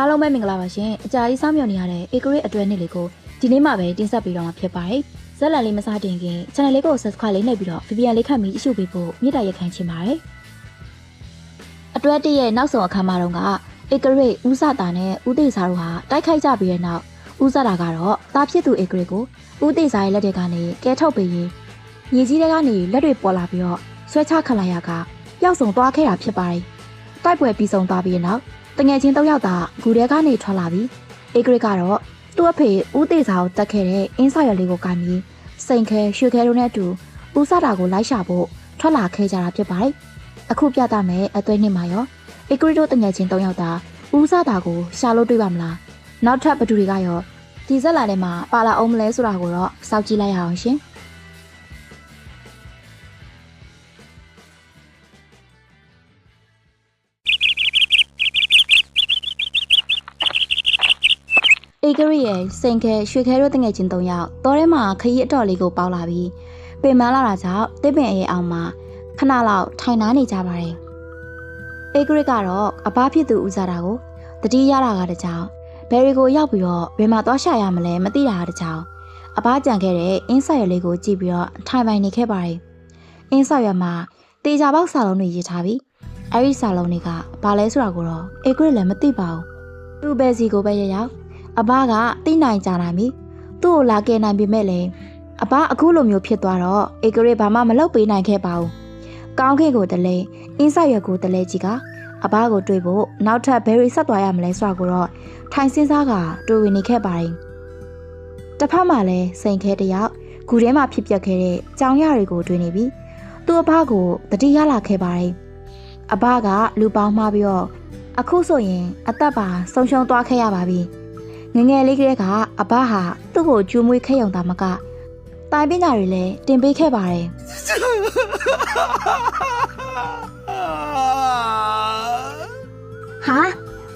အားလုံးပဲမင်္ဂလာပါရှင်အကြာကြီးစောင့်မျှော်နေရတဲ့ Acre အတွဲနှစ်လေးကိုဒီနေ့မှပဲတင်ဆက်ပေးတော့မှာဖြစ်ပါတယ်ဇက်လန်လေးမစတင်ခင် channel လေးကို subscribe လေးနှိပ်ပြီးတော့ VPN လေးခတ်ပြီးအရှုပေးဖို့မြစ်တာရက်ခံချင်ပါတယ်အတွဲတစ်ရဲ့နောက်ဆုံးအခါမှာတော့က Acre ဦးစတာနဲ့ဦးသေးစာတို့ဟာတိုက်ခိုက်ကြပြီးတဲ့နောက်ဦးစတာကတော့တာဖြစ်သူ Acre ကိုဦးသေးစာရဲ့လက်တွေကနေကဲထုတ်ပေးရင်ညီကြီးတွေကနေလက်တွေပေါ်လာပြီးတော့ဆွဲချခလိုက်ရကပျောက်ဆုံးသွားခဲ့တာဖြစ်ပါတယ်တိုက်ပွဲပြီးဆုံးသွားပြီးတဲ့နောက် တငယ်ချင်း၃ယောက်သာဂူထဲကနေထွက်လာပြီးအေဂရစ်ကတော့သူ့အဖေဦးသေးစာကိုတက်ခဲ့တဲ့အင်းဆော်ရလေးကိုကန်ပြီးစိန်ခဲရွှေခဲတို့နဲ့အတူဦးစတာကိုလိုက်ရှာဖို့ထွက်လာခဲ့ကြတာဖြစ်ပါတယ်။အခုပြသမယ်အသွေးနှစ်မှာရောအေဂရစ်တို့တငယ်ချင်း၃ယောက်သာဦးစတာကိုရှာလို့တွေ့ပါမလား။နောက်ထပ်ဘသူတွေကရောဒီဇက်လာထဲမှာပါလာအောင်မလဲဆိုတာကိုတော့စောင့်ကြည့်လိုက်ရအောင်ရှင်။။ အေဂရီရဲ့စိန်ခဲရွှေခဲတို့တငယ်ချင်း၃ယောက်တောထဲမှာခရီးအတော်လေးကိုပေါလာပြီးပင်မလာတာကြောင့်တစ်ပင်အေးအောင်မှာခဏလောက်ထိုင်နာနေကြပါတယ်။အေဂရီကတော့အဘဖြစ်သူဦးစားတာကိုတတိရတာကတကြောင်ဘယ်ရီကိုရောက်ပြီးတော့ဘယ်မှာသွားရှာရမလဲမသိတာကတကြောင်အဘကြံခဲ့တဲ့အင်းဆက်ရလေးကိုကြည့်ပြီးတော့ထိုင်ပိုင်နေခဲ့ပါတယ်။အင်းဆက်ရမှာတေချာပေါက်စာလုံးတွေရေးထားပြီးအဲ့ဒီစာလုံးတွေကဘာလဲဆိုတာကိုတော့အေဂရီလည်းမသိပါဘူး။သူ့ဘယ်စီကိုပဲရရောက် အဘကတိနိုင်ကြနိုင်ပြီသူ့ကိုလာကယ်နိုင်ပေမဲ့လည်းအဘအခုလိုမျိုးဖြစ်သွားတော့အေဂရိဘာမှမလုပ်ပေးနိုင်ခဲ့ပါဘူးကောင်းခင်ကိုတလဲအင်းဆက်ရွက်ကိုတလဲကြီးကအဘကိုတွေ့ဖို့နောက်ထပ်ဘယ်ရီဆက်သွားရမလဲဆိုတာကိုတော့ထိုင်စင်းစားကတွေ့ဝင်နေခဲ့ပါတယ်တစ်ဖက်မှာလည်းစိန်ခဲတယောက်ဂူထဲမှာဖြစ်ပျက်ခဲ့တဲ့ကြောင်ရတွေကိုတွေ့နေပြီသူ့အဘကိုတတိရလာခဲ့ပါတယ်အဘကလူပေါင်းမှားပြီးတော့အခုဆိုရင်အသက်ပါဆုံးရှုံးသွားခဲ့ရပါပြီ ငယ်ငယ်လေးကလေးကအဘဟာသူ့ကိုကျူးမွေးခဲ့ရုံသာမကတိုင်ပညာတွေလည်းတင်ပေးခဲ့ပါတယ်ဟာ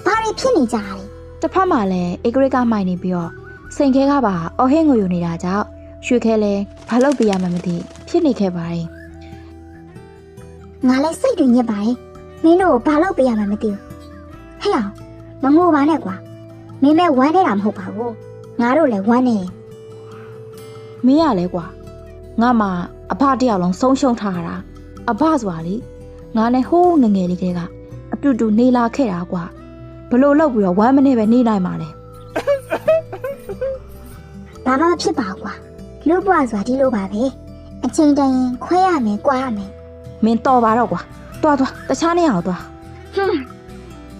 ဘာတွေဖြစ်နေကြလဲတစ်ဖက်မှာလည်းအေဂရစ်ကမိုင်နေပြီးတော့စိန်ခဲကပါအော်ဟင်းငိုယူနေတာကြောင့်ရွှေခဲလဲဘာလုပ်ပြရမှမသိဖြစ်နေခဲ့ပါတယ်ငါလည်းစိတ်တွေညစ်ပါတယ်မင်းတို့ကိုဘာလုပ်ပေးရမှမသိဘူးဟဲ့အောင်မငိုပါနဲ့ကွာ မင်းမဲဝမ်းနေတာမဟုတ်ပါဘူးငါတို့လည်းဝမ်းနေမင်းရလဲကွာငါမှအဖတယောက်လုံးဆုံးရှုံးထားရတာအဖဆိုတာလေငါနဲ့ဟိုးငယ်ငယ်လေးကလေးကအတူတူနေလာခဲ့တာကွာဘလို့လောက်ပြီးတော့1မိနစ်ပဲနေနိုင်ပါလေဘာမှမဖြစ်ပါဘူးကွာလူ့ဘဝဆိုတာဒီလိုပါပဲအချိန်တန်ရင်ခွဲရမယ်ကွာရမယ်မင်းတော်ပါတော့ကွာတွားတွားတခြားနေအောင်တွားဟွန်း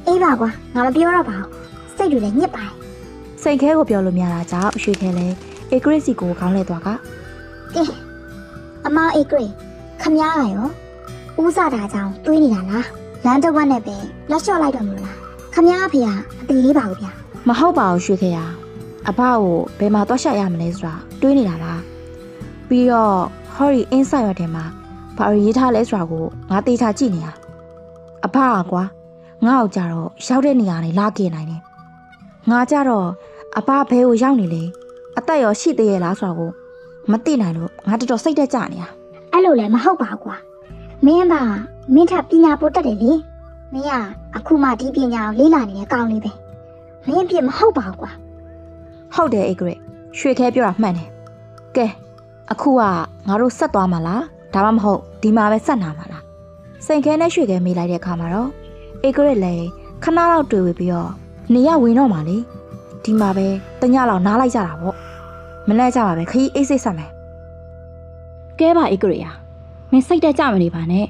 အေးပါကွာငါမပြောတော့ပါဘူး စိတ်တွေလည်းညစ်ပါတယ် စိန်ခဲကိုပြောလို့မရတာကြောင့်ရွှေခဲလဲအေဂရစ်စီကိုခေါင်းလဲသွားက အမအေးကရေခမ ्या ကရောဦးစားတာကြောင့်တွေးနေတာလားလမ်းတစ်ဝက်နဲ့ပဲလက်လျှော့လိုက်တော့မလို့လားခမ ्या အဖေကအသေးလေးပါဘူးဗျာ မဟုတ်ပါဘူးရွှေခဲရအဖကိုဘယ်မှာတွားရှက်ရမလဲဆိုတာတွေးနေတာလားပြီးတော့ဟော်ရီအင်းဆိုင်ရွက်ထဲမှာဘာလို့ရေးထားလဲဆိုတာကိုငါတေချာကြည့်နေတာအဖကကွာငါ့ကိုကြတော့ရောက်တဲ့နေရာနေလာกินနိုင်တယ် ငါကြတော့အဖဘဲကိုရောက်နေလေအသက်ရောရှိသေးရဲ့လားဆိုတာကိုမသိနိုင်လို့ငါတော်တော်စိတ်တက်ကြနေတာအဲ့လိုလည်းမဟုတ်ပါဘူးကွာမင်းကမင်းထပ်ပညာပို့တတ်တယ်လေမင်းကအခုမှဒီပညာကိုလေ့လာနေတဲ့ကောင်းလေးပဲမင်းအပြစ်မဟုတ်ပါဘူးကွာဟုတ်တယ်အေဂရစ်ရွှေခဲပြောတာမှန်တယ်ကဲအခုကငါတို့ဆက်သွားမှာလားဒါမှမဟုတ်ဒီမှာပဲဆက်နာမှာလားစိန်ခဲနဲ့ရွှေခဲမေးလိုက်တဲ့အခါမှာတော့အေဂရစ်လည်းခဏလောက်တွေ့ဝေပြီးတော့ နေရဝင်တော့မှာလေဒီမှာပဲတညလောက်နားလိုက်ကြတာပေါ့မလဲကြပါပဲခီးအိတ်စိတ်ဆက်မယ်ကဲပါဧကရိယာမင်းစိတ်တက်ကြမနေပါနဲ့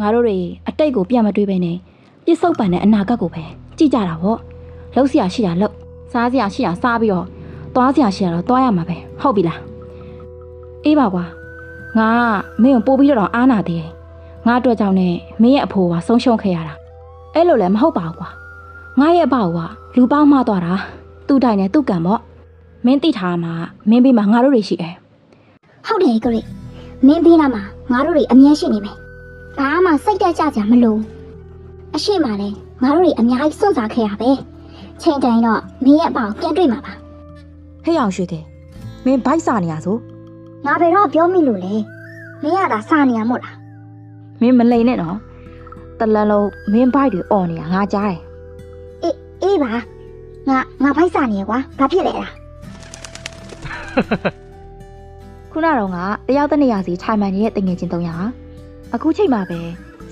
ငါတို့တွေအတိတ်ကိုပြန်မတွေးပဲနဲ့ပြစ်ဆုပ်ပန်တဲ့အနာဂတ်ကိုပဲကြည့်ကြတာပေါ့လောက်စရာရှိတာလောက်စားစရာရှိတာစားပြီးတော့သွားစရာရှိတာတော့သွားရမှာပဲဟုတ်ပြီလားအေးပါကွာငါမင်းကိုပို့ပြီးတော့အားနာသေးတယ်ငါအတွက်ကြောင့်နဲ့မင်းရဲ့အဖိုးကဆုံးရှုံးခဲ့ရတာအဲ့လိုလည်းမဟုတ်ပါဘူးကွာ ငါရဲ့အဘကလူပေါင်းမှသွားတာသူ့တိုင်နဲ့သူ့ကံပေါ့မင်းသိထားမှာမင်းဘေးမှာငါတို့တွေရှိတယ်ဟုတ်တယ်ကရေမင်းပြီးနာမှာငါတို့တွေအမြဲရှိနေမယ်ဘာမှစိတ်တက်ကြကြမလို့အရှိမလဲငါတို့တွေအများကြီးစွန့်စားခဲ့ရပဲချိန်တိုင်းတော့မင်းရဲ့အပေါ့ပြန်တွေ့မှာပါဟဲ့အောင်ရွှေတယ်မင်းဘိုက်စာနေရဆိုငါဘယ်တော့ပြောမိလို့လဲမင်းကသာစာနေရမို့လားမင်းမလိန်နဲ့နော်တလန်လုံးမင်းဘိုက်တွေអော်နေတာငါကြားတယ် အေးအေးပါငါငါဖိုက်စာနေရကွာဘာဖြစ်လဲလားခုနတော့ကတယောက်တစ်နေရာစီထိုင်မှန်နေတဲ့တငယ်ချင်း300ဟာအခုချိန်မှာပဲ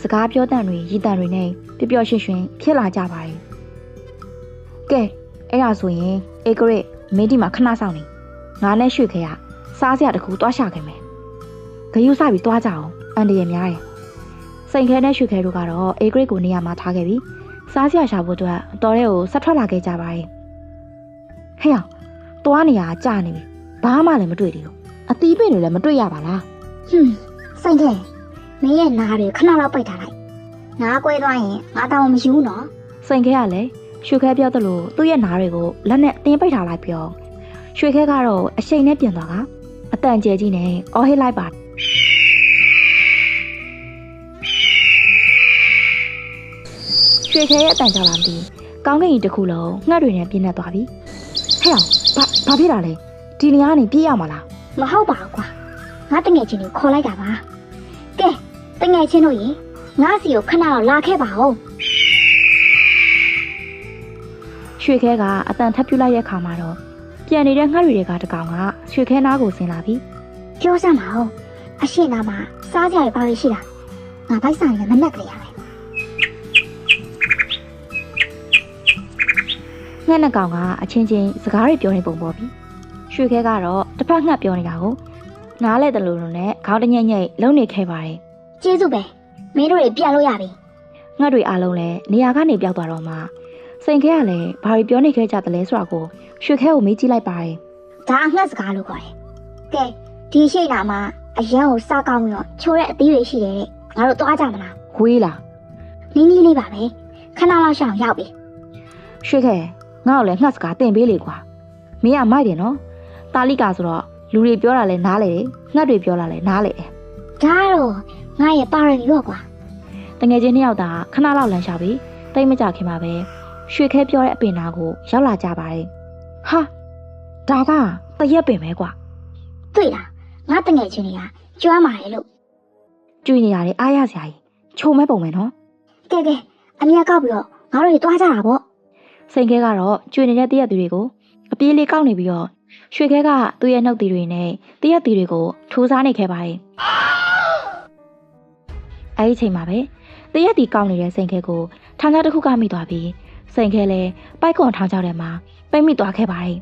စကားပြောတန်တွေရည်တန်တွေနဲ့ပျော်ပျော်ရွှင်ရွှင်ဖြစ်လာကြပါတယ်ကဲအဲ့ဒါဆိုရင်အေဂရစ်မင်းဒီမှာခဏဆောင်နေငါနဲ့ရွှေခဲရစားစရာတခုတွားရှာခဲ့မယ်ဂယုစပြီးတွားကြအောင်အန်ဒီရများတယ်စိန်ခဲနဲ့ရွှေခဲတို့ကတော့အေဂရစ်ကိုနေရာမှာထားခဲ့ပြီး စားစရာရှာဖို့အတွက်တော်တဲ့ကိုဆက်ထွက်လာခဲ့ကြပါတယ်ဟဲ့အောင်တွားနေရကြာနေပြီဘာမှလည်းမတွေ့သေးဘူးအသီးပင်တွေလည်းမတွေ့ရပါလားဟွန်းစိတ်ထဲမင်းရဲ့နားတွေခဏလောက်ပိတ်ထားလိုက်ငါကွဲသွားရင်ငါတောင်းမယူနော်စိန်ခဲကလည်းရွှေခဲပြောသလိုသူ့ရဲ့နားတွေကိုလက်နဲ့အတင်းပိတ်ထားလိုက်ပြောရွှေခဲကတော့အရှိန်နဲ့ပြင်သွားကအတန်ကျဲကြီးနဲ့အော်ဟစ်လိုက်ပါ ရွှေခဲရဲ့အတန်ကြောက်လာမသိကောင်းကင်ကြီးတစ်ခုလုံးငှက်တွေနဲ့ပြင်းနေသွားပြီဟဲ့အောင်ဘာဘာဖြစ်တာလဲဒီနေရာကနေပြေးရမှာလားမဟုတ်ပါဘူးကွာငါတငယ်ချင်းကိုခေါ်လိုက်တာပါကဲတငယ်ချင်းတို့ရေငါစီကိုခဏတော့လာခဲ့ပါဦးရွှေခဲကအတန်ထပ်ပြလိုက်တဲ့ခါမှာတော့ပြန်နေတဲ့ငှက်တွေကတကောင်ကရွှေခဲနားကိုဆင်းလာပြီပြောစမ်းပါဦးအရှိနာမှာစားကြရပါလို့ရှိတာငါဖိုက်စာနေမနဲ့ကလေးရ ငှက်နှစ်ကောင်ကအချင်းချင်းစကားတွေပြောနေပုံပေါ်ပြီရွှေခဲကတော့တစ်ဖက်ငှက်ပြောနေတာကိုနားလဲတယ်လို့နဲ့ခေါင်းတညက်ညက်လုံနေခဲ့ပါတယ်ကျေးဇူးပဲမင်းတို့တွေပြန်လို့ရပြီငှက်တွေအားလုံးလည်းနေရာကနေပြောက်သွားတော့မှစိန်ခဲကလည်းဘာတွေပြောနေခဲ့ကြတယ်လဲဆိုတာကိုရွှေခဲကိုမေးကြည့်လိုက်ပါတယ်ဒါအငှက်စကားလို့ခေါ်တယ်ကဲဒီရှိနာမှာအရန်ကိုစားကောင်းပြီးတော့ချိုးတဲ့အသီးတွေရှိတယ်တဲ့ငါတို့သွားကြမလားဝေးလားနီးနီးလေးပါပဲခဏလောက်ရှောင်ရောက်ပြီရွှေခဲ ငါ့ကိုလည်းငှက်စကားတင်ပေးလေကွာမင်းကမိုက်တယ်နော်တာလိကာဆိုတော့လူတွေပြောတာလဲနားလေတယ်ငှက်တွေပြောတာလဲနားလေတယ်ဒါတော့ငါရဲ့ပါရမီပေါ့ကွာတငယ်ချင်းနှစ်ယောက်သာခဏလောက်လမ်းလျှောက်ပြီးတိတ်မကြခင်မှာပဲရွှေခဲပြောတဲ့အပင်နာကိုရောက်လာကြပါတယ်။ဟာဒါကတရက်ပင်ပဲကွာတွေ့လားငါတငယ်ချင်းတွေကကျွမ်းပါတယ်လို့။ကျွေးနေရတယ်အားရစရာကြီးချုံမဲ့ပုံပဲနော်ကဲကဲအမြတ်ကောက်ပြီးတော့ငါတို့တွေသွားကြတာပေါ့။ စိန်ခဲကတော့ကျွေးနေတဲ့တရက်သူတွေကိုအပြေးလေးကောက်နေပြီးတော့ရွှေခဲကသူ့ရဲ့နှုတ်သီးတွေနဲ့တရက်သီးတွေကိုထိုးစားနေခဲ့ပါတယ်။အဲဒီအချိန်မှာပဲတရက်သီးကောက်နေတဲ့စိန်ခဲကိုထောင်ချောက်တစ်ခုကမိသွားပြီးစိန်ခဲလည်းပိုက်ကွန်ထောင်ချောက်ထဲမှာပိတ်မိသွားခဲ့ပါတယ်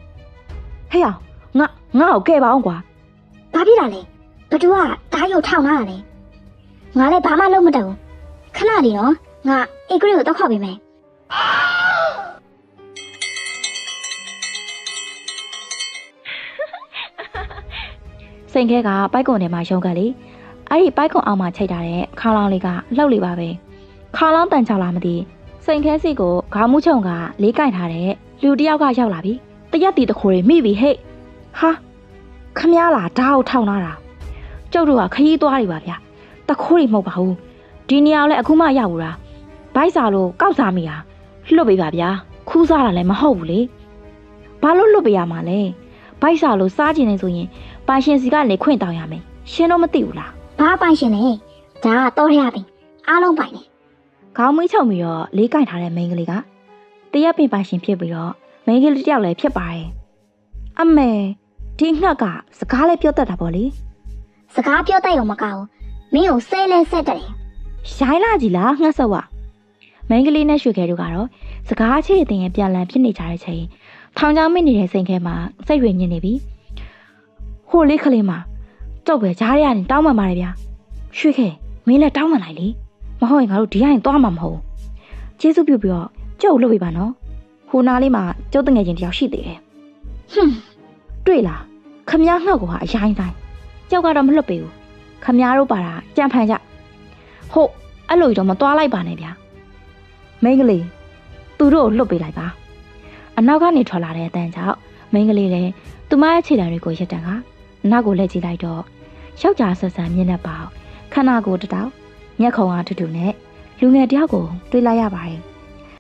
။ဟေ့အောင်ငါငါ့ကိုကဲပါအောင်ကွာဘာဖြစ်တာလဲဘသူကဓာတ်ရုပ်ထောင်လာတာလဲငါလည်းဘာမှလုပ်မတတ်ဘူးခဏလေးနော်ငါအေဂရီကိုတော့ခေါက်ပေးမယ် စိန်ခဲကပိုက်ကွန်ထဲမှာရုံကလေအဲ့ဒီပိုက်ကွန်အောင်မှာချိတ်ထားတဲ့ခါလောင်းလေးကလှုပ်လေပါပဲခါလောင်းတန်ချောက်လာမသိစိန်ခဲစီကိုခေါင်းမူးချုံကလေးကင်ထားတဲ့လူတစ်ယောက်ကရောက်လာပြီတရက်တီတခိုးတွေမိပြီဟဲ့ဟာခမရလာဓာတ်ကိုထောင်လာတာကျုပ်တို့ကခရီးသွားတွေပါဗျာတခိုးတွေမဟုတ်ပါဘူးဒီနေရာကိုလည်းအခုမှရောက်ဘူးလားဘိုက်စာလို့ကောက်စားမိတာလွတ်ပေးပါဗျာခူးစားတာလည်းမဟုတ်ဘူးလေဘာလို့လွတ်ပေးရမှာလဲဘိုက်စာလို့စားကျင်နေဆိုရင် ပိုင်ရှင်စီကနေခွင့်တောင်းရမယ်ရှင်တော့မသိဘူးလားဘာပိုင်ရှင်လဲဒါကတော့ရပြီအားလုံးပိုင်တယ်ခေါင်းမွေးချုံပြီးတော့လေးကင်ထားတဲ့မိန်းကလေးကတရက်ပင်ပိုင်ရှင်ဖြစ်ပြီးတော့မိန်းကလေးတစ်ယောက်လည်းဖြစ်ပါတယ်အမေဒီငှက်ကစကားလည်းပြောတတ်တာပေါ့လေစကားပြောတတ်ရုံမကဘူးမင်းကိုဆဲလဲဆက်တယ်ရိုင်းလာကြည်လားငှက်ဆော့ဝမိန်းကလေးနဲ့ရွှေခဲတို့ကတော့စကားချေအတင်ရဲ့ပြန်လည်ဖြစ်နေကြတဲ့ချိန်ထောင်ချောင်းမိနေတဲ့စိန်ခဲမှာစိတ်ရွေညစ်နေပြီ ဟိုလေးကလေးမှာကြောက်ပဲကြားရရင်တောင်းမှန်ပါတယ်ဗျာရွှေခဲမင်းလည်းတောင်းမှန်လိုက်လေမဟုတ်ရင်ငါတို့ဒီတိုင်းသွားမှာမဟုတ်ဘူးကျေးဇူးပြုပြီးတော့ကြောက်လို့ပြပါနော်ဟိုနားလေးမှာကျုပ်တငယ်ချင်းတယောက်ရှိသေးတယ်ဟွန်းတွေ့လားခမ ्या ငှောက်ကအရိုင်းတိုင်းကြောက်ကတော့မလွတ်ပေဘူးခမ ्या တို့ပါတာကြံဖန်ကြဟုတ်အဲ့လိုကြီးတော့မသွားလိုက်ပါနဲ့ဗျာမိန်းကလေးသူတို့ကိုလွတ်ပေးလိုက်ပါအနောက်ကနေထွက်လာတဲ့အတန်းကြောင့်မိန်းကလေးလည်းသူမရဲ့ခြေတံတွေကိုရက်တံက နောက်ကိုလှည့်ကြည့်လိုက်တော့ယောက်ျားဆက်ဆံမျက်နှာပေါက်ခန္ဓာကိုယ်တစ်တောက်မျက်ခုံအားထူးထူနဲ့လူငယ်တယောက်ကိုတွေ့လိုက်ရပါတယ်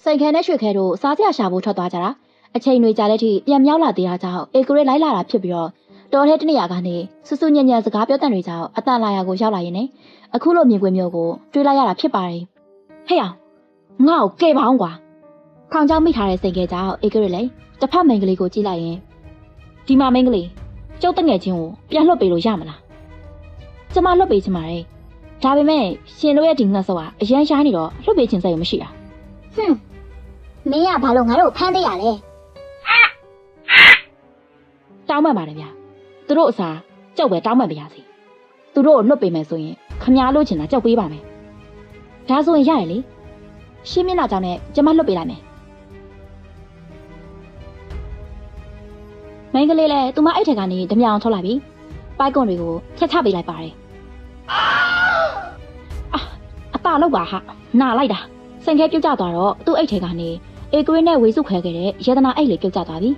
စိန်ခဲနဲ့ရွှေခဲတို့စားစရာရှာဖို့ထွက်သွားကြတာအချိန်တွေကြာတဲ့အထိပြန်မြောက်လာသေးတာကြောင့်အေဂရစ်လိုက်လာတာဖြစ်ပြီးတော့တော်ထဲတနေရာကနေဆူဆူညံ့ညံ့စကားပြောတဲ့တွေကြောင့်အတန်လာရာကိုရောက်လာရင်ねအခုလိုမြင်ကွင်းမျိုးကိုတွေးလိုက်ရတာဖြစ်ပါတယ်ဟဲ့အောင်ငါ့ကိုကဲပါအောင်ကွာခေါင်ကြောင်းမိထားတဲ့စိန်ခဲကြောင့်အေကရလည်းတစ်ဖက်မိန်းကလေးကိုကြည့်လိုက်ရင်ဒီမှာမိန်းကလေး ကျုပ်တငယ်ချင်းကိုပြန်လွှတ်ပေးလို့ရမလားကျမလွှတ်ပေးချင်ပါတယ်ဒါပေမဲ့ရှင်တို့ရဲ့ဒီငှက်ဆော့ကအရန်ရှားနေတော့လွှတ်ပေးချင်စိတ်မရှိတာဟွန်းမင်းကဘာလို့ငါတို့ကိုဖမ်းသေးရလဲတောင်းပန်ပါတယ်ဗျာသူတို့အစားကြောက်ပဲတောင်းပန်ပါရစေသူတို့ကိုလွတ်ပေးမယ်ဆိုရင်ခမားလို့ချင်တာကြောက်ပေးပါမယ်ဒါဆိုရင်ရတယ်လေရှင်းမျက်နှာကြောင့်နဲ့ကျမလွတ်ပေးလိုက်မယ် မင်းကလေးလည်းသူမအဲ့ထက်ကနေဓမြောင်ထုတ်လိုက်ပြီပိုက်ကွန်တွေကိုဖျက်ချပေးလိုက်ပါတယ်အာအตาလောက်ပါဟာနာလိုက်တာစင်ခဲပြုတ်ကျသွားတော့သူ့အိတ်ထဲကနေအေဂရင်းနဲ့ဝေစုခွဲခဲ့တဲ့ယေဒနာအိတ်လေးပြုတ်ကျသွားပြီ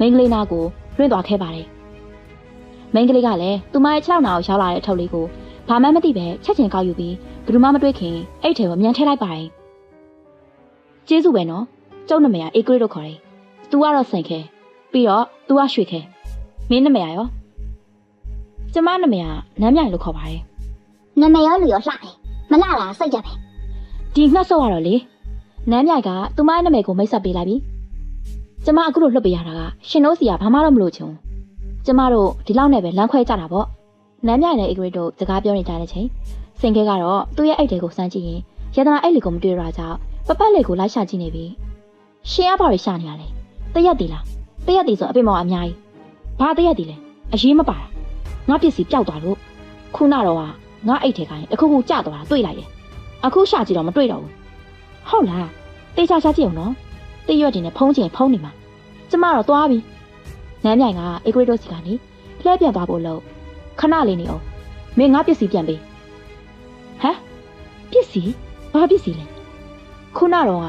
မင်းကလေးနာကို လွင့်သွားခဲ့ပါတယ်။မိန်းကလေးကလည်းသူမရဲ့ခြေထောက်နာကိုရောက်လာတဲ့အထုပ်လေးကိုဘာမှမသိပဲချက်ချင်းကောက်ယူပြီးဘယ်သူမှမတွေ့ခင်အဲ့ထဲကိုမြန်ထည့်လိုက်ပါတယ်။ကျေးဇူးပဲနော်။ကျုပ်နာမည်ကအေဂရစ်လို့ခေါ်တယ်။ तू ကတော့စိန်ခဲ ပြီးတော့ तू ကရွှေခဲမင်းနာမည်ရောကျမနာမည်ကနမ်းမြိုင်လို့ခေါ်ပါတယ်နမရောလူရောလှတယ်မလှတာစိတ်ကြပဲ။ဒီငှက်ဆော့ရတော့လေနမ်းမြိုင်ကသူမရဲ့နာမည်ကိုမိတ်ဆက်ပေးလိုက်ပြီ။ကျမအခုလိုလွတ်ပေးရတာကရှင်တို့စီကဘာမှတော့မလို့ချင်ဘူး။ကျမတို့ဒီလောက်နဲ့ပဲလမ်းခွဲကြတာပေါ့။နမ်းမြိုင်နဲ့အေဂရစ်တို့စကားပြောနေကြတဲ့ချိန်စင်ခဲကတော့သူ့ရဲ့အိတ်တွေကိုစမ်းကြည့်ရင်ယတနာအိတ်လေးကိုမတွေ့ရတာကြောင့်ပပတ်လေးကိုလိုက်ရှာကြည့်နေပြီ။ရှင်ကဘာတွေရှာနေရလဲ။တရက်တည်လား။ တရက်တည်ဆိုအပင်မောင်အများကြီး။ဘာတရက်တည်လဲ။အရေးမပါတာ။ငါပစ္စည်းပျောက်သွားလို့ခုနတော့ကငါအိတ်ထဲခိုင်းအခုခုကျသွားတာတွေ့လိုက်တယ်။အခုရှာကြည့်တော့မတွေ့တော့ဘူး။ဟုတ်လား။တေချာရှာကြည့်အောင်နော်။တရွက်တင်နဲ့ဖုံးချင်ဖုံးနေမှာ။ကျမတော့သွားပြီ။နမ်းမြိုင်ကအေဂရစ်တို့စီကနေလှည့်ပြန်သွားဖို့လို့ခဏလေးနေအောင်။မင်းငါပစ္စည်းပြန်ပေး။ဟမ်ပစ္စည်းဘာပစ္စည်းလဲ။ခုနတော့က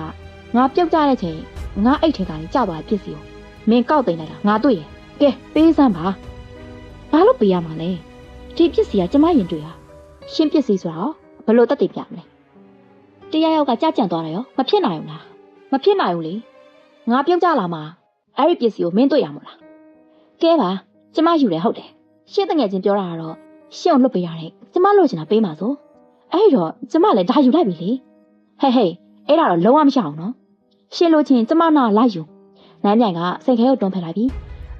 ငါပြုတ်ကြတဲ့ချိန်ငါအိတ်ထဲကနေကျသွားတဲ့ပစ္စည်းကို မင်းကောက်သိမ်းလိုက်တာငါတွေ့ရယ်။ကဲပေးစမ်းပါ။ဘာလို့ပေးရမှာလဲ။ဒီပစ္စည်းကကျမရင်တွေ့တာ။ရှင်းပစ္စည်းဆိုတော့ဘယ်လို့တက်တည်ပြမလဲ။တရားရောက်ကကြကြံသွားတယ်ရောမဖြစ်နိုင်ဘူးလား။မဖြစ်နိုင်ဘူးလေ။ငါပြုတ်ကြလာမှာအဲ့ဒီပစ္စည်းကိုမင်းတွေ့ရမို့လား။ကဲပါကျမယူတယ်ဟုတ်တယ်။ရှင်းတငယ်ချင်းပြောတာကတော့ရှင်းကိုလွတ်ပေးရတယ်။ကျမလွတ်ချင်တာပေးမှာဆို။အဲ့တော့ကျမလည်းဒါယူလိုက်ပြီလေ။ဟဲ့ဟဲ့အဲ့ဒါတော့လုံးဝမရှောင်နော်။ရှင်းလို့ချင်းကျမနာလိုက်ယူ။ နမ်းမြိုင်ကစိတ်ခဲကိုတွန်းဖက်လိုက်ပြီး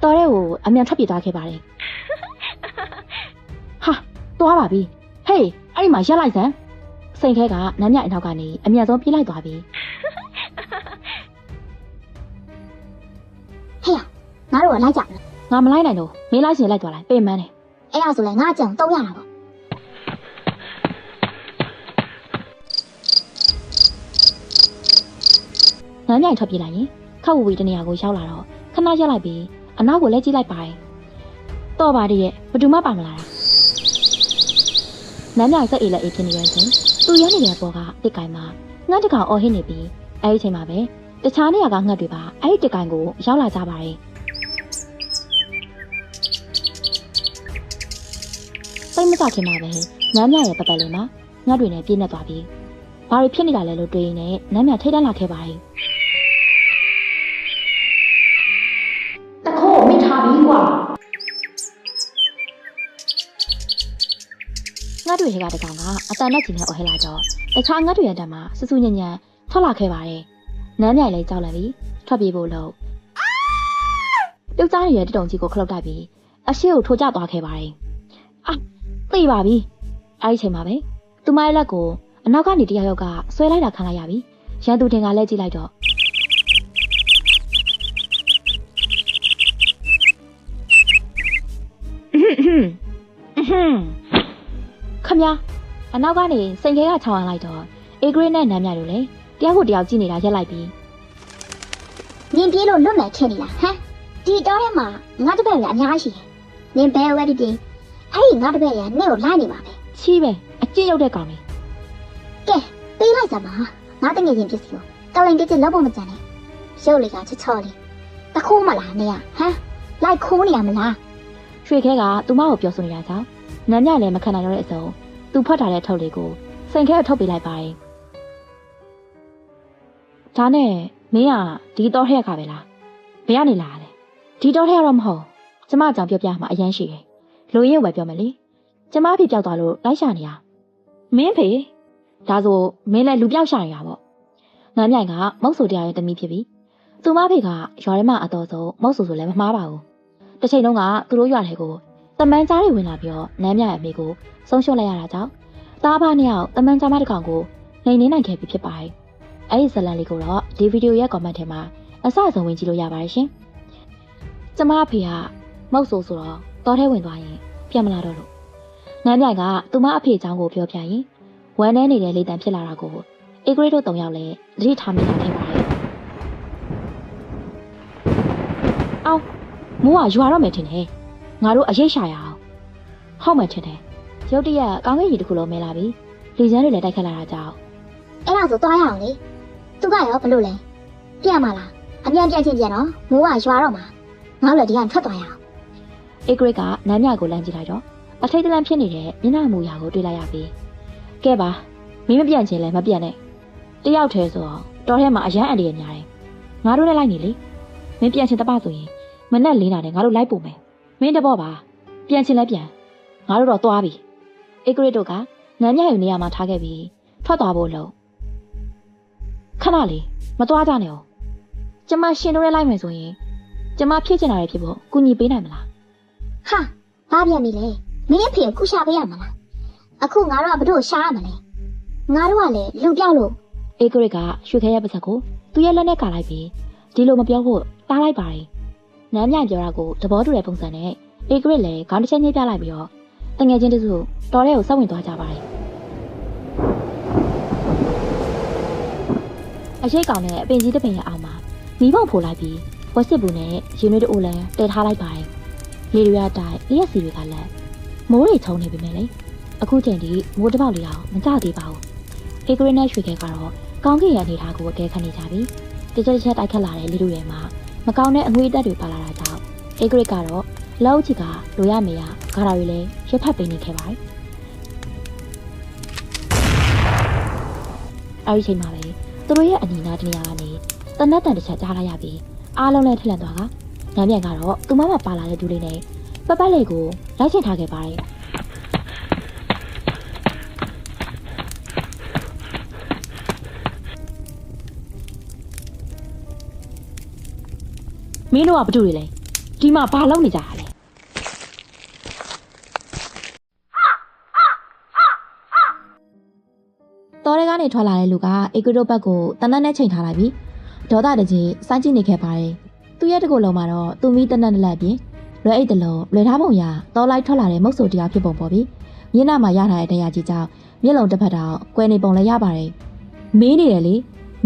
တော်တဲ့ကိုအမြန်ထွက်ပြေးသွားခဲ့ပါတယ်။ဟာသွားပါပြီ။ဟေးအဲ့ဒီမှာရက်လိုက်စမ်း။စိတ်ခဲကနမ်းမြိုင်အနောက်ကနေအမြန်ဆုံးပြေးလိုက်သွားပြီငါတို့ကလိုက်ကြမလား။ငါမလိုက်နိုင်တော့မင်းလိုက်ရှင်လိုက်သွားလိုက်ပြင်မန်းတယ်အဲ့ဒါဆိုလဲငါအကြံတုံးရတာပေါ့။နမ်းမြိုင်ထွက်ပြေးလိုက်ရင်ခ က်ဝူဝီတနေရာကိုရောက်လာတော့ခဏရက်လိုက်ပြီးအနောက်ကိုလက်ကြည့်လိုက်ပါတယ်။တော့ပါတည်းရဲ့ဘယ်သူမှပါမလာတာ။နမ်းမြိုင်စက်အေးလက်အေးဖြစ်နေတဲ့အချိန်သူရနေတဲ့ပေါ်ကတစ်ကိုင်မှာငှက်တစ်ကောင်အော်ဟစ်နေပြီးအဲဒီအချိန်မှာပဲတခြားနေရာကငှက်တွေပါအဲဒီတစ်ကိုင်ကိုရောက်လာကြပါတယ်။စိတ်မကြခင်မှာပဲနမ်းမြရဲ့ပတ်သက်လေးမှာငှက်တွေနဲ့ပြည့်နေသွားပြီးဘာတွေဖြစ်နေတာလဲလို့တွေးရင်းနဲ့နမ်းမြထိတ်တန့်လာခဲ့ပါတယ်။ တွေထဲကတစ်ကောင်ကအတန်နဲ့ကျင်နဲ့အော်ဟဲလာတော့တခြားငှက်တွေရဲ့တံမှာစူးစူးညံ့ညံ့ထွက်လာခဲ့ပါတယ်။နမ်းမြလည်းကြောက်လန့်ပြီးထွက်ပြေးဖို့လို့ပြုတ်ကြားနေတဲ့တတုံကြီးကိုခလုတ်တိုက်ပြီးအရှိကိုထိုးကျသွားခဲ့ပါတယ်။အာသိပါပြီ။အဲဒီချိန်မှာပဲသူမရဲ့လက်ကိုအနောက်ကနေတယောက်ယောက်ကဆွဲလိုက်တာခံလိုက်ရပြီ။ရန်သူတင်ကလည်းကြည့်လိုက်တော့ ခမညာအနောက်ကနေစိန်ခဲကချောင်းအောင်လိုက်တော့အေဂရစ်နဲ့နမ်းမြတို့လည်းတယောက်ကိုတယောက်ကြည့်နေတာရက်လိုက်ပြီးနင်ပြေးလို့လွတ်မယ်ထင်နေလားဟမ်ဒီတော့ထဲမှာငါတပည့်ကအများကြီးရှိတယ်နင်ဘယ်ဝဲဒီဒီအဲ့ဒီငါတပည့်ရနင့်ကိုလိုက်နေပါပဲချီးပဲအကျင့်ရောက်တဲ့ကောင်လေးကဲပေးလိုက်စမ်းပါငါတငယ်ချင်းပစ္စည်းကိုကလိန်တိတိလောက်ဖို့မကြမ်းနဲ့ရုပ်လေးကချစ်ချော်လေးတခိုးမလားနေရဟမ်လိုက်ခိုးနေရမလားရွှေခဲကသူမကိုပြောဆိုနေတာကြောင့် နမ်းမြလည်းမခံနိုင်တော့တဲ့အစုံသူဖွက်ထားတဲ့ထုတ်လေးကိုစိန်ခဲကိုထုတ်ပေးလိုက်ပါတယ်ဒါနဲ့မင်းကဒီတော့ထက်ကပဲလားဘယ်ကနေလာလဲဒီတော့ထက်ကတော့မဟုတ်ကျမအကြောင်းပြောပြမှာအရန်ရှိတယ်လူရင်းဝယ်ပြောမယ်လေကျမအဖေပြောက်သွားလို့လိုက်ရှာနေတာမင်းဖေဒါဆိုမင်းလည်းလူပြောက်ရှာနေတာပေါ့ငနန်းမြိုင်ကမောက်ဆိုတရားရဲ့တမီးဖြစ်ပြီးသူမဖေကရွာထဲမှာအတော်ဆုံးမောက်ဆိုဆိုလည်းမမှားပါဘူးတစ်ချိန်လုံးကသူတို့ရွာထဲကို တမန်ကြားတွေဝင်လာပြီးတော့နန်းမြိုင်အမေကိုဆုံးရှုံးလိုက်ရတာကြောင့်တားဖားနှစ်ယောက်တမန်ကြားမတစ်ကောင်ကိုနှိမ်နှင်းနိုင်ခဲ့ပြီဖြစ်ပါတယ်အဲ့ဒီဇတ်လန်လေးကိုတော့ဒီဗီဒီယိုရဲ့ comment ထဲမှာအစအဆုံးဝင်ကြည့်လို့ရပါတယ်ရှင်ကျမအဖေကမောက်ဆိုဆိုတော့တောထဲဝင်သွားရင်ပြန်မလာတော့လို့နန်းမြိုင်ကသူမအဖေအကြောင်းကိုပြောပြရင်ဝမ်းထဲနေတဲ့လေတံဖြစ်လာတာကိုအေဂရိတို့၃ယောက်လည်းသတိထားမိတာထင်ပါတယ်။အော်မိုးကရွာတော့မယ်ထင်တယ်။ ငါတို့အရေးရှာရအောင်။ဟုတ်မှထင်တယ်။ရုတ်တရက်ကောင်းကင်ကြီးတစ်ခုလုံးမဲလာပြီ။လေချမ်းတွေလည်းတိုက်ခတ်လာတာကြောင့်အဲ့ဒါဆိုသွားရအောင်လေသူကရောဘလို့လဲပြန်မလားအမြန်ပြန်ချင်းပြန်တော့မိုးကရွာတော့မှာငါတို့လည်းဒီကထွက်သွားရအောင်အေဂရိကနမ်းမြကိုလမ်းကြည့်လိုက်တော့အထိတ်တလန့်ဖြစ်နေတဲ့မျက်နှာမူရာကိုတွေ့လိုက်ရပြီ။ကဲပါမင်းမပြန့်ချင်လဲမပြန့်နဲ့။တယောက်တည်းဆိုတော့တော်ထဲမှာအရန်အန်ဒီရများတယ်။ငါတို့လည်းလိုက်နေလေ။မင်းပြန့်ချင်တပဆိုရင်မနဲ့လေးနာနဲ့ငါတို့လိုက်ပို့မယ်။ မင်းတဘောပါ။ပြန့်ချင်လဲပြန်။ငါတို့တော့သွားပြီ။အေဂရိတို့ကနမ်းမြယူနေရာမှာထားခဲ့ပြီးထွက်သွားဖို့လုံးခဏလေးမသွားကြနဲ့哦။ကျမရှင်တို့နဲ့လိုက်မယ်ဆိုရင်ကျမဖြစ်ချင်တာတွေဖြစ်ဖို့ကူညီပေးနိုင်မလားဟာဘာပြန်ပြီလဲမင်းအဖေကိုခုရှာပေးရမှာလားအခုငါတို့ကဘတို့ရှာရမလဲငါတို့ကလည်းလူပြောက်လို့အေဂရစ်ကရွှေခဲရဲ့ပါဇက်ကိုသူ့ရဲ့လက်နဲ့ကာလိုက်ပြီးဒီလိုမပြောဖို့တားလိုက်ပါတယ်။ နမ်းမြိုင်ပြောတာကိုသဘောတူတဲ့ပုံစံနဲ့အေဂရစ်လည်းခေါင်းတစ်ချက်ညှိပြလိုက်ပြီးတော့တငယ်ချင်းတစုတော်တဲ့ကိုစောက်ဝင်သွားကြပါတယ်။အရှိတ်ကောင်နဲ့အပင်ကြီးတစ်ပင်ရဲ့အောက်မှာမီးပုံဖိုးလိုက်ပြီးဝက်စစ်ဘူးနဲ့ရင်နွေးတို့အိုလန်တည်ထားလိုက်ပါတယ်။လေတွေရတိုင်အေးရစီတွေကလည်းမိုးတွေချုံနေပြီမဲ့လေအခုချိန်ထိမိုးတစ်ပေါက်လေးအောင်မကြသေးပါဘူး။အေဂရစ်နဲ့ရွှေခဲကတော့ကောင်းကင်ရဲ့အနေထားကိုအကဲခတ်နေကြပြီ။တစ်ချက်တစ်ချက်တိုက်ခတ်လာတဲ့လူတွေရဲ့မှာ မကောင်းတဲ့အငွေအသက်တွေပါလာတာကြောင့်အေဂရစ်ကတော့လောက်ချီကလိုရမေရဂါရာတွေလည်းရက်ဖတ်ပေးနေခဲ့ပါတယ်။အဲဒီချိန်မှာပဲသူတို့ရဲ့အနီးနားတနေရာကနေတနတ်တန်တစ်ချက်ကြားလိုက်ရပြီးအားလုံးလည်းထက်လန့်သွားကနမ်းမြန်ကတော့သူမမပါလာတဲ့ဒူလေးနဲ့ပပတ်လေးကိုလိုက်ချင်ထားခဲ့ပါတယ်။ င်းတို့ကဘာတူတွေလဲဒီမှာဘာလုပ်နေကြတာလဲတော်ရဲကနေထွက်လာတဲ့လူကအေကူတို့ဘက်ကိုတနတ်နဲ့ချိန်ထားလိုက်ပြီးဒေါသတကြီးစိုင်းကြည့်နေခဲ့ပါတယ်သူရဲ့တကူလုံးမှာတော့သူမီးတနတ်နဲ့လက်ပြင်လွယ်အိတ်တလုံးလွယ်ထားပုံရတော်လိုက်ထွက်လာတဲ့မုတ်ဆိုတရားဖြစ်ပုံပေါ်ပြီးမျက်နှာမှာရထားတဲ့တရားကြီးကြောင့်မျက်လုံးတစ်ဖက်တော့ကွယ်နေပုံလည်းရပါတယ်မင်းနေတယ်လေ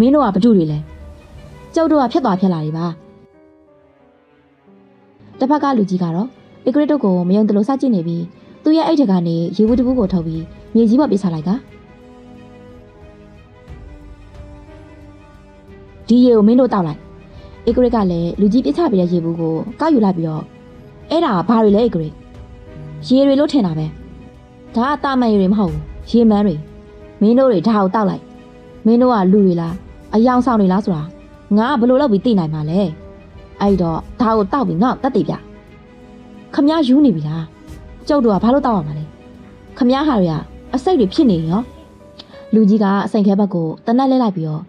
မင်းတို့ကဘာတူတွေလဲကျုပ်တို့ကဖြစ်သွားဖြစ်လာတွေပါ တစ်ဖက်ကလူကြီးကတော့အီဂရစ်တို့ကိုမယုံတယ်လို့စကြည့်နေပြီးသူ့ရဲ့အိတ်ထက်ကနေရေဘူးတဘူးကိုထုတ်ပြီးမြေကြီးပေါ်ပြချလိုက်ကဒီရေကိုမင်းတို့တောက်လိုက်အီဂရစ်ကလည်းလူကြီးပြချပြီးတဲ့ရေဘူးကိုကောက်ယူလိုက်ပြီးတော့အဲ့ဒါဘာတွေလဲအီဂရစ်ရေတွေလို့ထင်တာပဲဒါအသားမန်ရေတွေမဟုတ်ဘူးရေမန်းတွေမင်းတို့တွေဒါကိုတောက်လိုက်မင်းတို့ကလူတွေလားအယောင်ဆောင်တွေလားဆိုတာငါကဘယ်လိုလုပ်ပြီးသိနိုင်မှာလဲ အဲ့တော့ဒါကိုတောက်ပြီးငါ့ကိုတက်တည်ပြခမ ्या ယူနေပြီလားကျုပ်တို့ကဘာလို့တောက်ရမှာလဲခမ ्या ဟာတွေကအစိတ်တွေဖြစ်နေရောလူကြီးကအစိန်ခဲဘက်ကိုတနက်လဲလိုက်ပြီးတော့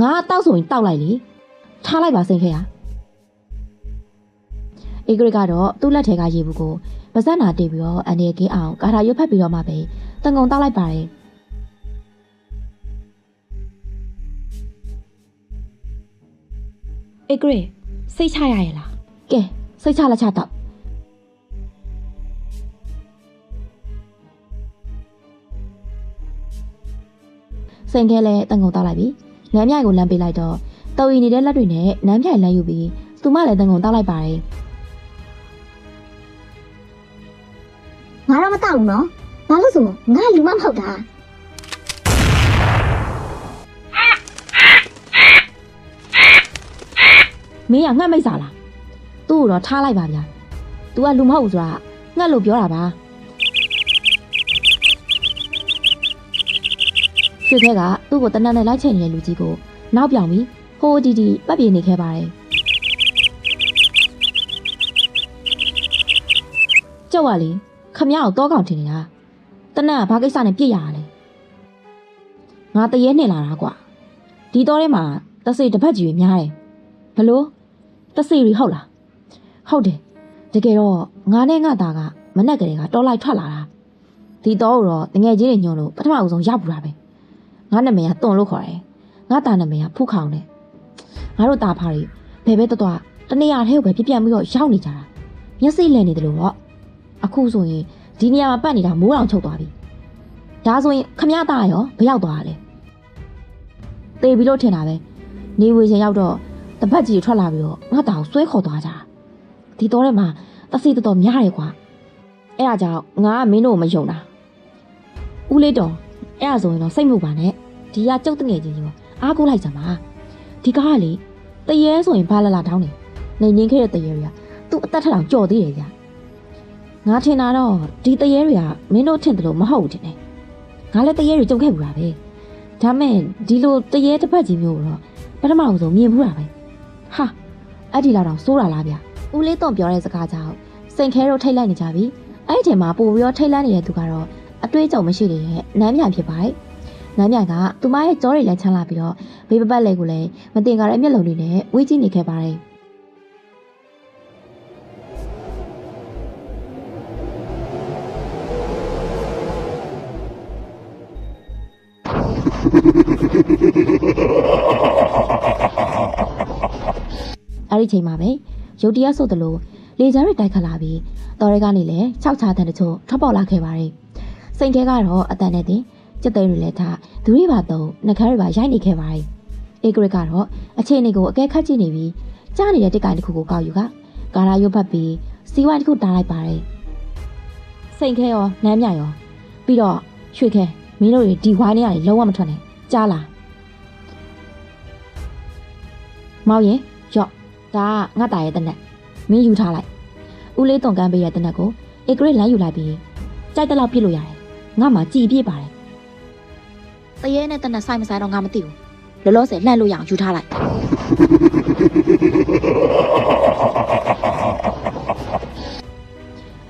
ငါတောက်ဆိုရင်တောက်လိုက်လေထားလိုက်ပါစိန်ခဲဟာအေဂရစ်ကတော့သူ့လက်ထဲကရေဘူးကိုပါဇက်နာတိတ်ပြီးတော့အန်ဒီကင်းအောင်ကာထာရွတ်ဖက်ပြီးတော့မှပဲတန်ကုန်တောက်လိုက်ပါတယ် အေဂရစ်စိတ်ချရရဲ့လားကဲစိတ်ချလက်ချတော့စိန်ခဲလဲတန်ကုန်တောက်လိုက်ပြီနမ်းမြိုင်ကိုလမ်းပေးလိုက်တော့တော်ရီနေတဲ့လက်တွေနဲ့နမ်းမြိုင်လမ်းယူပြီးသူမလည်းတန်ကုန်တောက်လိုက်ပါတယ်ငါတော့မတောက်ဘူးနော်ဘာလို့ဆိုငါလူမမဟုတ်တာ မင်းကငှက်မိတ်စာလားသူ့ကိုတော့ထားလိုက်ပါဗျာ तू ကလူမဟုတ်ဘူးဆိုတာငှက်လို့ပြောတာပါရွှေခဲကသူ့ကိုတနက်နဲ့လိုက်ချိန်နေတဲ့လူကြီးကိုနောက်ပြောင်ပြီးဟိုးတီတီပတ်ပြေနေခဲ့ပါတယ်ကြောက်ရလေခမရကိုတောကောင်ထင်နေတာတနက်ကဘာကိစ္စနဲ့ပြစ်ရတာလဲငါတရေနဲ့လာတာကွာဒီတော့ထဲမှာတစိတပတ်ကြီးတွေများတယ်ဘလို့ တစိရီဟုတ်လားဟုတ်တယ်တကယ်တော့ငါနဲ့ငါသားကမနဲ့ကလေးကတော်လိုက်ထွက်လာတာဒီတော့ကိုတော့တငယ်ချင်းတွေညွန်လို့ပထမအဆုံးရောက်ပူတာပဲငါနာမည်ကတွန်လို့ခေါ်တယ်ငါသားနာမည်ကဖူးခေါင်တယ်ငါတို့သားဖားတွေဘယ်ပဲတော့တော့တနေရာထဲကိုပဲပြပြပြီးတော့ရောက်နေကြတာမျက်စိလည်နေတယ်လို့ပေါ့အခုဆိုရင်ဒီနေရာမှာပတ်နေတာမိုးတောင်ချုပ်သွားပြီဒါဆိုရင်ခမရသားရောဘယ်ရောက်သွားတာလဲတေးပြီးလို့ထင်တာပဲနေဝေရှင်ရောက်တော့ တပတ်ကြီးထွက်လာပြီးတော့ငါတောင်ဆွဲခေါ်သွားကြတာဒီတော့ထဲမှာတစီတော်တော်များတယ်ကွာအဲ့ဒါကြောင့်ငါကမင်းတို့ကိုမယုံတာဦးလေးတော်အဲ့ဒါဆိုရင်တော့စိတ်မှုပါနဲ့ဒီကကြုတ်တငယ်ချင်းကြီးပေါ့အားကိုးလိုက်စမ်းပါဒီကားကလေတရေဆိုရင်ဘာလာလာတောင်းနေနေငင်းခဲ့တဲ့တရေတွေကသူ့အသက်ထက်တောင်ကြော်သေးတယ်ကြာငါထင်တာတော့ဒီတရေတွေကမင်းတို့ထင်တယ်လို့မဟုတ်ဘူးထင်တယ်ငါလည်းတရေတွေကြုံခဲ့ဘူးတာပဲဒါမဲ့ဒီလိုတရေတစ်ပတ်ကြီးမျိုးတော့ပထမအောင်ဆုံးမြင်ဘူးတာပဲ ဟာအဲ့ဒီလောက်တော့စိုးတာလားဗျဦးလေးတုံပြောတဲ့စကားကြောင့်စိန်ခဲတော့ထိတ်လိုက်နေကြပြီအဲ့ဒီထဲမှာပို့ပြီးတော့ထိတ်လန့်နေတဲ့သူကတော့အတွေးကြုံမရှိတဲ့နမ်းမြိုင်ဖြစ်ပါတယ်နမ်းမြိုင်ကသူမရဲ့ကြောတွေလည်းချမ်းလာပြီးတော့ဘေးပပတ်လေးကိုလည်းမတင်ကြတဲ့မျက်လုံးလေးနဲ့ဝေးကြည့်နေခဲ့ပါတယ် အဲ့ဒီချိန်မှာပဲရုတ်တရက်ဆိုသလိုလေကြားတွေတိုက်ခတ်လာပြီးတော်ရဲကနေလည်း၆ချတန်တချို့ထွက်ပေါ်လာခဲ့ပါတယ်စိန်ခဲကတော့အတန်နဲ့တင်စက်သေးတွေလည်းထားဒူရီပါတော့နှခမ်းတွေပါရိုက်နေခဲ့ပါတယ်အေဂရစ်ကတော့အချိန်လေးကိုအကဲခတ်ကြည့်နေပြီးကြားနေတဲ့တစ်ကိုင်တစ်ခုကိုကောက်ယူကကာရာရုပ်ဖတ်ပြီးစီဝိုင်းတစ်ခုတားလိုက်ပါတယ်စိန်ခဲရောနမ်းမြရောပြီးတော့ရွှေခဲမင်းတို့တွေဒီဝိုင်းနေရတယ်လုံးဝမထွက်နဲ့ကြားလားမောင်ရင်ရော့ ဒါကငါတာရဲ့တနက်မင်းယူထားလိုက်ဦးလေးတုံကန်းပေးရဲ့တနက်ကိုအေဂရစ်လမ်းယူလိုက်ပြီးကြိုက်တဲ့လောက်ပြစ်လို့ရတယ်ငါမှကြည်ပြစ်ပါတယ်တရေနဲ့တနက်ဆိုင်မဆိုင်တော့ငါမသိဘူးလောလောဆယ်လှန့်လို့ရအောင်ယူထားလိုက်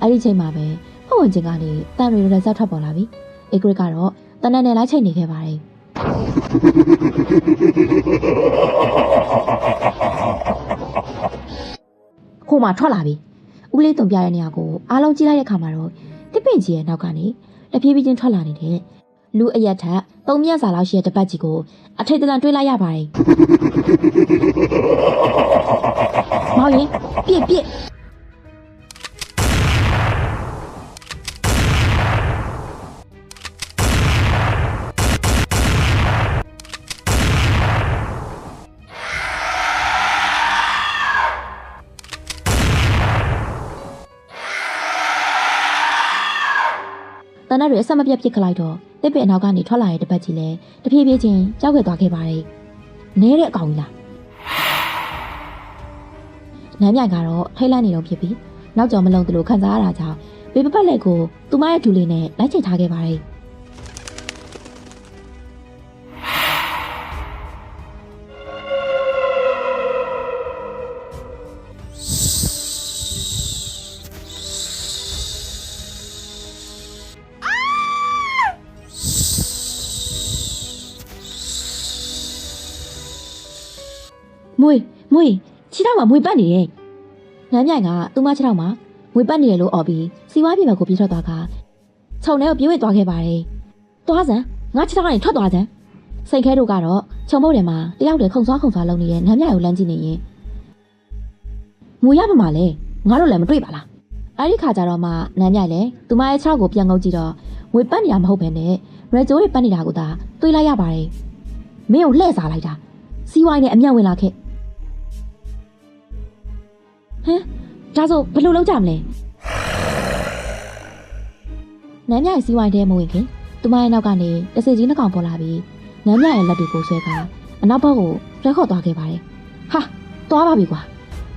အဲ့ဒီချိန်မှာပဲဖဝင်ချင်းကနေတန်ရီရက်ဆက်ထွက်ပေါ်လာပြီအေဂရစ်ကတော့တနက်နဲ့လိုက်ချိန်နေခဲ့ပါတယ် ဟိုမှာထွက်လာပြီဦးလေးတုံပြတဲ့နေရာကိုအားလုံးကြည့်လိုက်တဲ့ခါမှာတော့တစ်ပင်ကြီးရဲ့နောက်ကနေတဖြည်းဖြည်းချင်းထွက်လာနေတဲ့လူအရက်ထက်သုံးမြတ်စာလောက်ရှိတဲ့တပတ်ကြီးကိုအထိတ်တလန့်တွေးလိုက်ရပါတယ်မောင်ရင်ပြစ်ပြစ် နက်တွေအဆက်မပြတ်ပြစ်ခလိုက်တော့တစ်ပင်အနောက်ကနေထွက်လာတဲ့တပတ်ကြီးလည်းတဖြည်းဖြည်းချင်းကြောက်ခဲ့သွားခဲ့ပါတယ်နဲတဲ့အကောင်ကြီးလားနမ်းမြိုင်ကတော့ထိတ်လန့်နေတော့ဖြစ်ပြီးနောက်ကျော်မလုံးတလို့ခံစားရတာကြောင့်ဘေးပပတ်လက်ကိုသူမရဲ့ဒူလေးနဲ့လိုက်ချိတ်ထားခဲ့ပါတယ် မွေခြေထောက်မှာမွေပတ်နေတယ်။နမ်းမြိုင်ကသူ့မခြေထောက်မှာမွေပတ်နေတယ်လို့អော်ပြီးစီဝါးပြေဘက်ကိုပြေးထွက်သွားကခြုံထဲကိုပြေးဝဲသွားခဲ့ပါတယ်။သွားစမ်းငါခြေထောက်ကနေထွက်သွားစမ်းစိတ်ခဲတို့ကတော့ခြုံပုတ်တယ်မှာတယောက်တည်းခုံဆွားခုံဆွားလုံးနေတဲ့နမ်းမြိုင်ကိုလမ်းကြည့်နေရင်မွေရပါမှာလဲငါတို့လည်းမတွေ့ပါလား။အဲဒီခါကျတော့မှနမ်းမြိုင်လည်းသူမရဲ့ခြေထောက်ကိုပြန်ငုပ်ကြည့်တော့မွေပတ်နေတာမဟုတ်ဘဲနဲ့ရဲကျိုးတွေပတ်နေတာကိုသာတွေးလိုက်ရပါတယ်။မင်းကိုလှည့်စားလိုက်တာစီဝိုင်းနဲ့အမြောက်ဝင်လာခဲ့ ဒါဆိုဘယ်လိုလုပ်ကြမလဲနမ်းမြရဲ့စီးဝိုင်းထဲမဝင်ခင်သူမရဲ့နောက်ကနေတစေကြီးနှကောင်ပေါ်လာပြီးနမ်းမြရဲ့လက်တွေကိုဆွဲကာအနောက်ဘက်ကိုဆွဲခေါ်သွားခဲ့ပါတယ်ဟာသွားပါပြီကွာ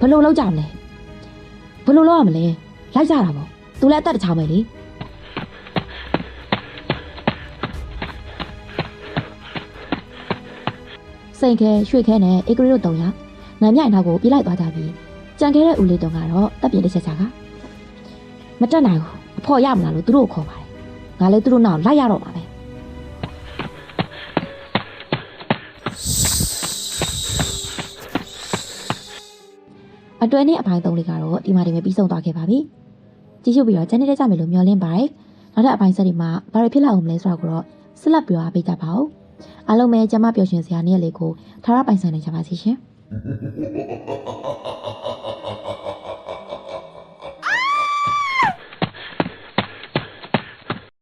ဘယ်လိုလုပ်ကြမလဲဘယ်လိုလုပ်ရမလဲလိုက်ကြတာပေါ့သူလည်းအသက်တချောင်းပဲလေစိန်ခဲရွှေခဲနဲ့အေဂရီတို့တုံရနမ်းမြရဲ့နောက်ကိုပြေးလိုက်သွားကြပြီး ကြံခဲ့တဲ့ဦးလေးတုံကတော့တပ်ပြင်းတစ်ချက်ချာကမတက်နိုင်ဘူးအဖော်ရမလားလို့သူတို့ခေါ်ပါတယ်ငါလည်းသူတို့နောက်လိုက်ရတော့မှာပဲအတွဲနဲ့အပိုင်း၃လေးကတော့ဒီမှာဒီမှာပြီးဆုံးသွားခဲ့ပါပြီကြည့်ရှုပြီးတော့ချန်နယ်တက်ကြမယ်လို့မျှော်လင့်ပါတယ်နောက်ထပ်အပိုင်းဆက်ဒီမှာဘာတွေဖြစ်လာအောင်မလဲဆိုတော့ကိုတော့ဆက်လက်ပြောအားပေးကြပါဦးအားလုံးပဲကျမပျော်ရွှင်စရာနေ့ရက်လေးကိုထားရပိုင်ဆိုင်နေကြပါစေရှင်